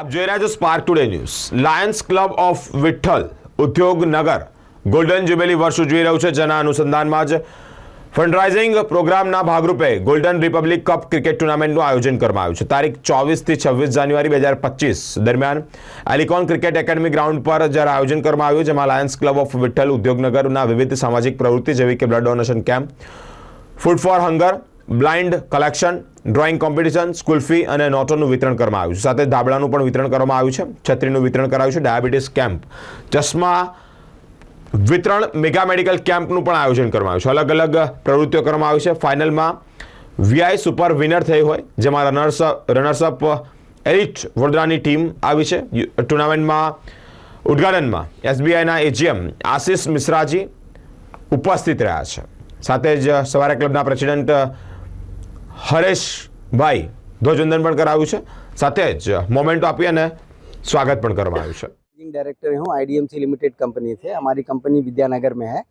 આપ જોઈ રહ્યા છો Spark Today News Lions Club of Vitthal Udyognagar golden jubilee વર્ષ ઉજવી રહ્યું છે, જેના અનુસંધાનમાં જ ફંડરાઇઝિંગ પ્રોગ્રામના ભાગરૂપે ગોલ્ડન રિપબ્લિક કપ ક્રિકેટ ટુર્નામેન્ટનું આયોજન કરવામાં આવ્યું છે. તારીખ ચોવીસથી છવ્વીસ જાન્યુઆરી બે હજાર પચીસ દરમિયાન એલિકોન ક્રિકેટ એકેડમી ગ્રાઉન્ડ પર જ્યારે આયોજન કરવામાં આવ્યું, જેમાં લાયન્સ ક્લબ ઓફ વિઠ્ઠલ ઉદ્યોગનગરના વિવિધ સામાજિક પ્રવૃત્તિ જેવી કે blood donation camp food for hunger blind collection drawing competition school fee અને નોટોનું વિતરણ કરવામાં આવ્યું છે. સાથે ધાબળાનું પણ વિતરણ કરવામાં આવ્યું છે. છત્રીનું વિતરણ કરાયું છે. Diabetes camp. ચશ્મા વિતરણ મેગા મેડિકલ કેમ્પનું પણ આયોજન કરવામાં આવ્યું છે. અલગ અલગ પ્રવૃત્તિઓ કરવામાં આવી છે. ફાઇનલમાં વીઆઈ સુપર વિનર થઈ હોય, જેમાં રનર્સ રનર્સઅપ એલિટ વડોદરાની ટીમ આવી છે. ટુર્નામેન્ટમાં, ઉદ્ઘાટનમાં એસબીઆઈના એજીએમ આશિષ મિશ્રાજી ઉપસ્થિત રહ્યા છે. સાથે જ સવારે ક્લબના પ્રેસિડેન્ટ હરેશભાઈ ધ્વજવંદન પણ કરાવ્યું છે સાથે જ મોમેન્ટો આપી અને સ્વાગત પણ કરવામાં આવ્યું છે मैनेजिंग डायरेक्टर हूँ आईडीएमसी लिमिटेड कंपनी से हमारी कंपनी विद्यानगर में है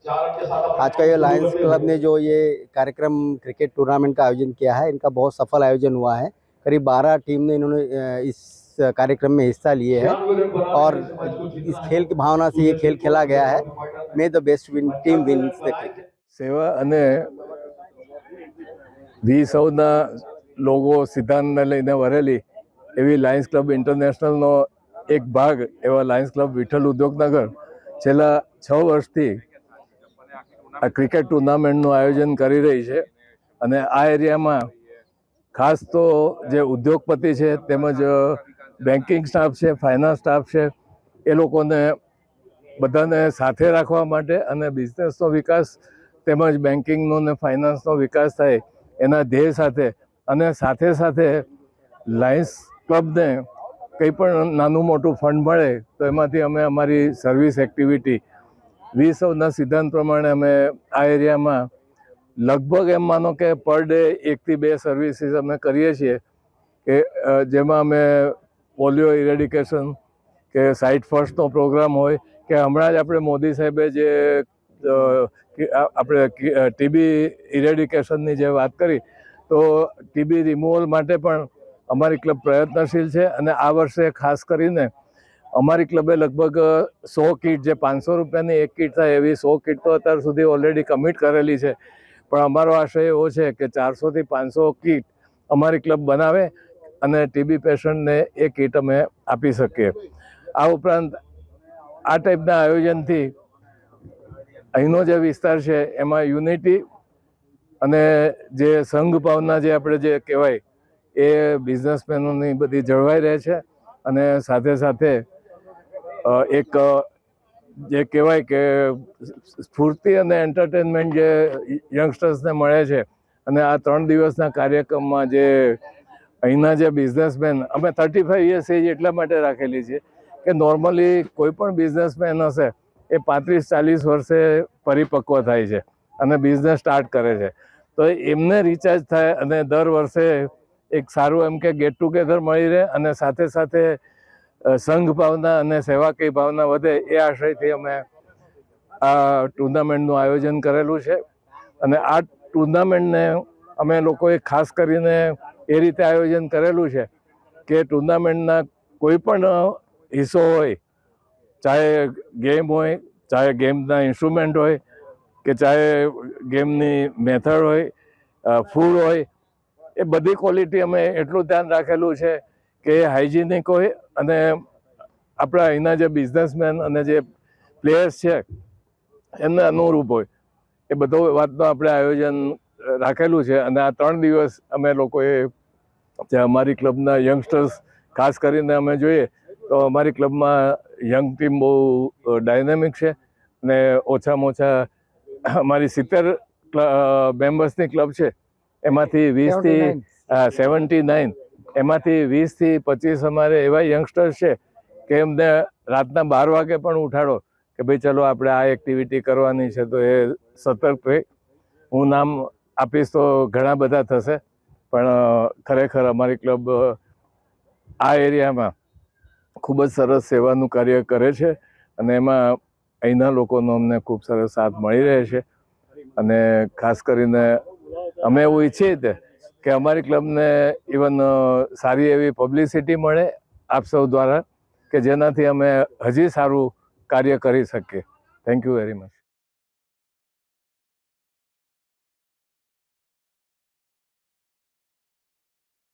आज का ये लायंस क्लब ने जो ये कार्यक्रम क्रिकेट टूर्नामेंट का आयोजन किया है इनका बहुत सफल आयोजन हुआ है करीब 12 टीम ने इन्होंने अ, इस कार्यक्रम में हिस्सा लिए हैं और इस खेल की भावना से ये खेल खेला गया है may the best win team wins the cricket સેવા અને વી સૌના લોગો સિદ્ધાંતને લઈને વરેલી એવી લાયન્સ ક્લબ ઇન્ટરનેશનલનો એક ભાગ એવા લાયન્સ ક્લબ વિઠ્ઠલ ઉદ્યોગનગર છેલ્લા છ વર્ષથી આ ક્રિકેટ ટુર્નામેન્ટનું આયોજન કરી રહી છે. અને આ એરિયામાં ખાસ તો જે ઉદ્યોગપતિ છે તેમજ બેન્કિંગ સ્ટાફ છે, ફાઇનાન્સ સ્ટાફ છે, એ લોકોને બધાને સાથે રાખવા માટે અને બિઝનેસનો વિકાસ તેમજ બેન્કિંગનો ને ફાઇનાન્સનો વિકાસ થાય એના ધ્યેય સાથે અને સાથે સાથે લાયન્સ ક્લબને કંઈ પણ નાનું મોટું ફંડ મળે, તો એમાંથી અમે અમારી સર્વિસ એક્ટિવિટી વીસ સૌના સિદ્ધાંત પ્રમાણે અમે આ એરિયામાં લગભગ એમ માનો કે પર ડે એકથી બે સર્વિસીસ અમે કરીએ છીએ કે જેમાં અમે પોલિયો ઇરેડિકેશન કે સાઇટ ફર્સ્ટનો પ્રોગ્રામ હોય, કે હમણાં જ આપણે મોદી સાહેબે જે આપણે ટીબી ઇરેડિકેશનની જે વાત કરી, તો ટીબી રિમૂવલ માટે પણ અમારી ક્લબ પ્રયત્નશીલ છે અને આ વર્ષે ખાસ કરીને અમારી ક્લબે લગભગ સો કીટ, જે પાંચસો રૂપિયાની એક કીટ થાય એવી સો કીટ તો અત્યાર સુધી ઓલરેડી કમિટ કરેલી છે. પણ અમારો આશય એવો છે કે ચારસોથી પાંચસો કીટ અમારી ક્લબ બનાવે અને ટીબી પેશન્ટને એ કીટ અમે આપી શકીએ. આ ઉપરાંત આ ટાઈપના આયોજનથી અહીંનો જે વિસ્તાર છે, એમાં યુનિટી અને જે સંઘ ભાવના જે આપણે જે કહેવાય, એ બિઝનેસમેનોની બધી જળવાઈ રહે છે અને સાથે સાથે એક જે કહેવાય કે સ્ફૂર્તિ અને એન્ટરટેનમેન્ટ જે યંગસ્ટર્સને મળે છે અને આ ત્રણ દિવસના કાર્યક્રમમાં જે અહીંના જે બિઝનેસમેન, અમે થર્ટી ફાઈવ યર્સ એજ એટલા માટે રાખેલી છે કે નોર્મલી કોઈ પણ બિઝનેસમેન હશે એ પાંત્રીસ ચાલીસ વર્ષે પરિપક્વ થાય છે અને બિઝનેસ સ્ટાર્ટ કરે છે. તો એમને રિચાર્જ થાય અને દર વર્ષે એક સારું એમ કે ગેટ ટુગેધર મળી રહે અને સાથે સાથે સંઘ ભાવના અને સેવાકીય ભાવના વધે એ આશયથી અમે આ ટુર્નામેન્ટનું આયોજન કરેલું છે. અને આ ટુર્નામેન્ટને અમે લોકોએ ખાસ કરીને એ રીતે આયોજન કરેલું છે કે ટુર્નામેન્ટના કોઈ પણ હિસ્સો હોય ચાહે ગેમ હોય, ચાહે ગેમના ઇન્સ્ટ્રુમેન્ટ હોય, કે ચાહે ગેમની મેથડ હોય ફૂડ હોય, એ બધી ક્વોલિટી અમે એટલું ધ્યાન રાખેલું છે કે એ હાઇજિનિક હોય અને આપણા અહીંના જે બિઝનેસમેન અને જે પ્લેયર્સ છે, એમને અનુરૂપ હોય. એ બધો વાતનું આપણે આયોજન રાખેલું છે અને આ ત્રણ દિવસ અમે લોકોએ જે અમારી ક્લબના યંગસ્ટર્સ, ખાસ કરીને અમે જોઈએ, તો અમારી ક્લબમાં યંગ ટીમ બહુ ડાયનેમિક છે અને ઓછામાં ઓછા અમારી સિત્તેર મેમ્બર્સની ક્લબ છે. એમાંથી વીસથી સેવન્ટી નાઇન એમાંથી વીસથી પચીસ અમારે એવા યંગસ્ટર્સ છે કે એમને રાતના બાર વાગે પણ ઉઠાડો કે ભાઈ ચલો આપણે આ એક્ટિવિટી કરવાની છે તો એ સતર્ક રહે. હું નામ આપીશ તો ઘણા બધા થશે પણ ખરેખર અમારી ક્લબ આ એરિયામાં ખૂબ જ સરસ સેવાનું કાર્ય કરે છે અને એમાં અહીંના લોકોનો અમને ખૂબ સરસ સાથ મળી રહે છે. અને ખાસ કરીને અમે એવું ઈચ્છીએ છીએ કે અમારી ક્લબને ઇવન સારી એવી પબ્લિસિટી મળે આપ સૌ દ્વારા કે જેનાથી અમે હજી સારું કાર્ય કરી શકીએ. Thank you very much